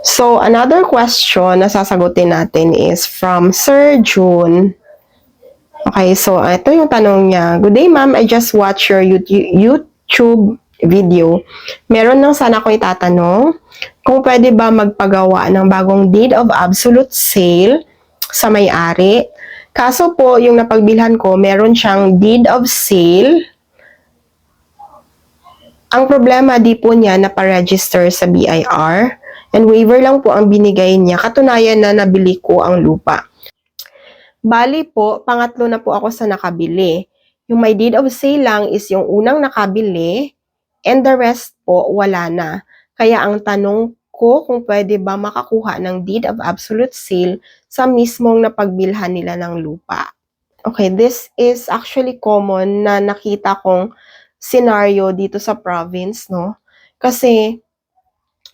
So, another question na sasagutin natin is from Sir June. Okay, so ito yung tanong niya. Good day, ma'am. I just watched your YouTube video. Meron lang sana akong itatanong kung pwede ba magpagawa ng bagong deed of absolute sale sa may-ari. Kaso po, yung napagbilhan ko, meron siyang deed of sale. Ang problema, di po niya naparegister sa BIR and waiver lang po ang binigay niya. Katunayan na nabili ko ang lupa. Bali po, pangatlo na po ako sa nakabili. Yung may deed of sale lang is yung unang nakabili and the rest po wala na. Kaya ang tanong ko kung pwede ba makakuha ng deed of absolute sale sa mismong napagbilhan nila ng lupa. Okay, this is actually common na nakita kong scenario dito sa province, no? Kasi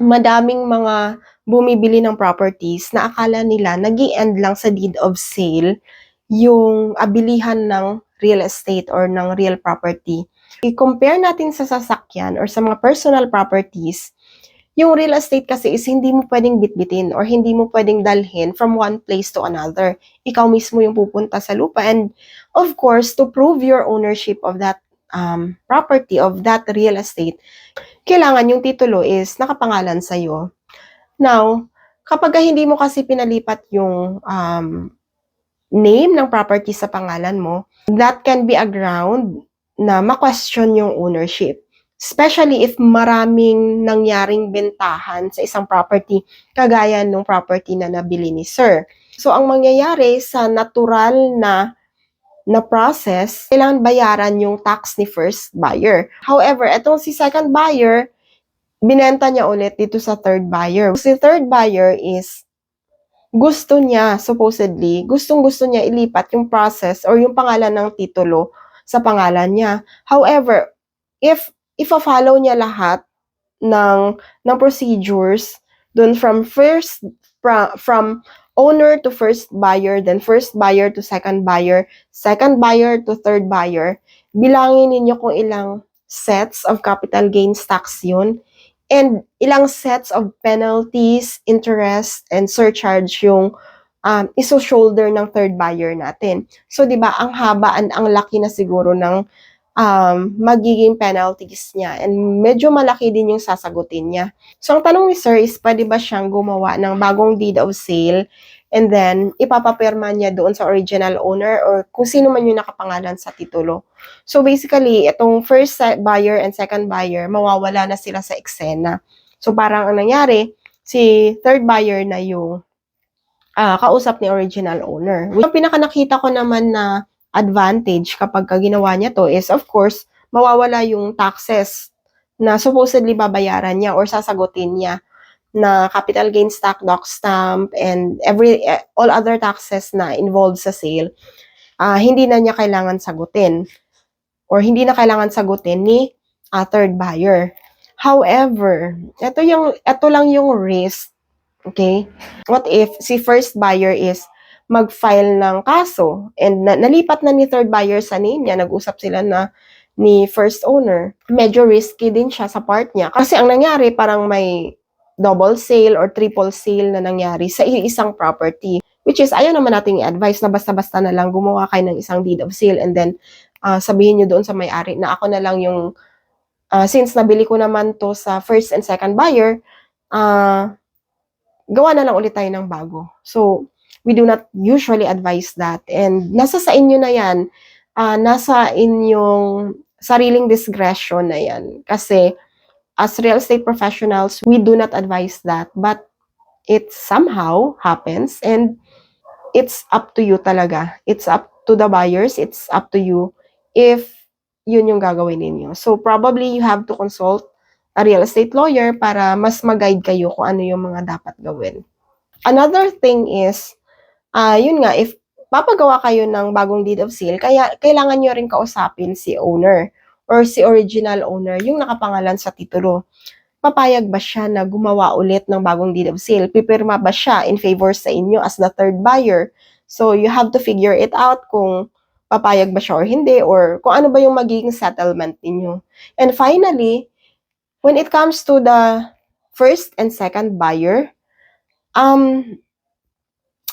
madaming mga bumibili ng properties na akala nila nag end lang sa deed of sale yung abilihan ng real estate or ng real property. I-compare natin sa sasakyan or sa mga personal properties, yung real estate kasi is hindi mo pwedeng bitbitin or hindi mo pwedeng dalhin from one place to another. Ikaw mismo yung pupunta sa lupa and of course, to prove your ownership of that um, property, of that real estate, kailangan yung titulo is nakapangalan sa'yo. Now, kapag hindi mo kasi pinalipat yung um, name ng property sa pangalan mo, that can be a ground na ma-question yung ownership. Especially if maraming nangyaring bentahan sa isang property, kagaya ng property na nabili ni Sir. So, ang mangyayari sa natural na na process, kailangan bayaran yung tax ni first buyer. However, etong si second buyer, binenta niya ulit dito sa third buyer. Si third buyer is gusto niya, supposedly, gustong-gusto niya ilipat yung process or yung pangalan ng titulo sa pangalan niya. However, if if follow niya lahat ng ng procedures dun from first from owner to first buyer, then first buyer to second buyer, second buyer to third buyer, bilangin ninyo kung ilang sets of capital gains tax yun and ilang sets of penalties, interest, and surcharge yung um, iso-shoulder ng third buyer natin. So, di ba, ang haba, ang, ang laki na siguro ng um, magiging penalties niya. And medyo malaki din yung sasagutin niya. So, ang tanong ni Sir is, pwede ba siyang gumawa ng bagong deed of sale and then ipapapirma niya doon sa original owner or kung sino man yung nakapangalan sa titulo. So, basically, itong first buyer and second buyer, mawawala na sila sa eksena. So, parang ang nangyari, si third buyer na yung uh, kausap ni original owner. Ang pinaka nakita ko naman na advantage kapag ginawa niya to is, of course, mawawala yung taxes na supposedly babayaran niya or sasagutin niya na capital gains tax, doc stamp, and every all other taxes na involved sa sale, uh, hindi na niya kailangan sagutin or hindi na kailangan sagutin ni uh, third buyer. However, ito yung ito lang yung risk. Okay? What if si first buyer is mag-file ng kaso and na, nalipat na ni third buyer sa name niya, nag-usap sila na ni first owner. Medyo risky din siya sa part niya kasi ang nangyari parang may double sale or triple sale na nangyari sa isang property. Which is, ayaw naman nating i-advise na basta-basta na lang gumawa kayo ng isang deed of sale and then uh, sabihin nyo doon sa may-ari na ako na lang yung, uh, since nabili ko naman to sa first and second buyer, uh, gawa na lang ulit tayo ng bago. So, we do not usually advise that. And nasa sa inyo na yan, uh, nasa inyong sariling discretion na yan. Kasi, as real estate professionals, we do not advise that, but it somehow happens and it's up to you talaga. It's up to the buyers, it's up to you if yun yung gagawin ninyo. So probably you have to consult a real estate lawyer para mas mag-guide kayo kung ano yung mga dapat gawin. Another thing is, uh, yun nga, if papagawa kayo ng bagong deed of sale, kaya kailangan nyo rin kausapin si owner or si original owner, yung nakapangalan sa titulo, papayag ba siya na gumawa ulit ng bagong deed of sale? Pipirma ba siya in favor sa inyo as the third buyer? So, you have to figure it out kung papayag ba siya or hindi, or kung ano ba yung magiging settlement ninyo. And finally, when it comes to the first and second buyer, Um,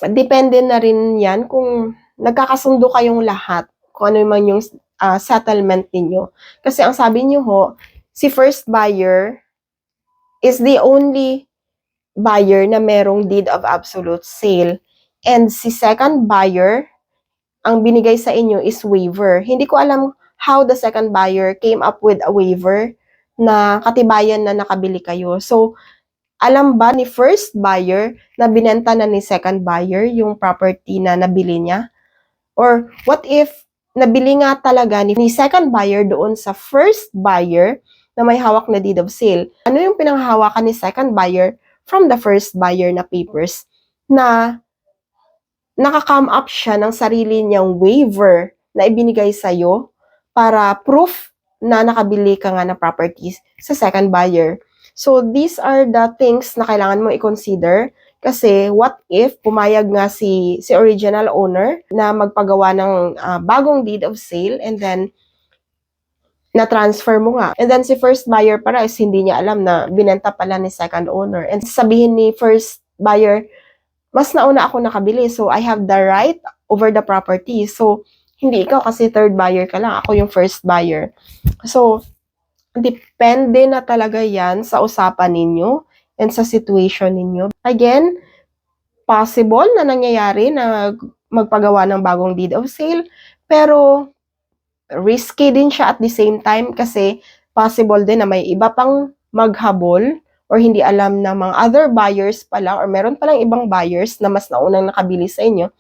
depende na rin yan kung nagkakasundo kayong lahat, kung ano man yung ah, settlement ninyo. Kasi ang sabi niyo ho, si first buyer is the only buyer na merong deed of absolute sale. And si second buyer, ang binigay sa inyo is waiver. Hindi ko alam how the second buyer came up with a waiver na katibayan na nakabili kayo. So, alam ba ni first buyer na binenta na ni second buyer yung property na nabili niya? Or what if nabili nga talaga ni, second buyer doon sa first buyer na may hawak na deed of sale? Ano yung pinanghahawakan ni second buyer from the first buyer na papers na nakakam up siya ng sarili niyang waiver na ibinigay sa'yo para proof na nakabili ka nga ng properties sa second buyer. So, these are the things na kailangan mo i-consider kasi what if pumayag nga si, si original owner na magpagawa ng ah, bagong deed of sale and then na-transfer mo nga. And then si first buyer para is hindi niya alam na binenta pala ni second owner. And sabihin ni first buyer, mas nauna ako nakabili so I have the right over the property. So, hindi ikaw kasi third buyer ka lang. Ako yung first buyer. So, depende na talaga yan sa usapan ninyo and sa situation ninyo. Again, possible na nangyayari na magpagawa ng bagong deed of sale, pero risky din siya at the same time kasi possible din na may iba pang maghabol or hindi alam ng mga other buyers pala or meron palang ibang buyers na mas naunang nakabili sa inyo.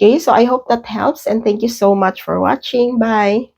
Okay, so I hope that helps and thank you so much for watching. Bye!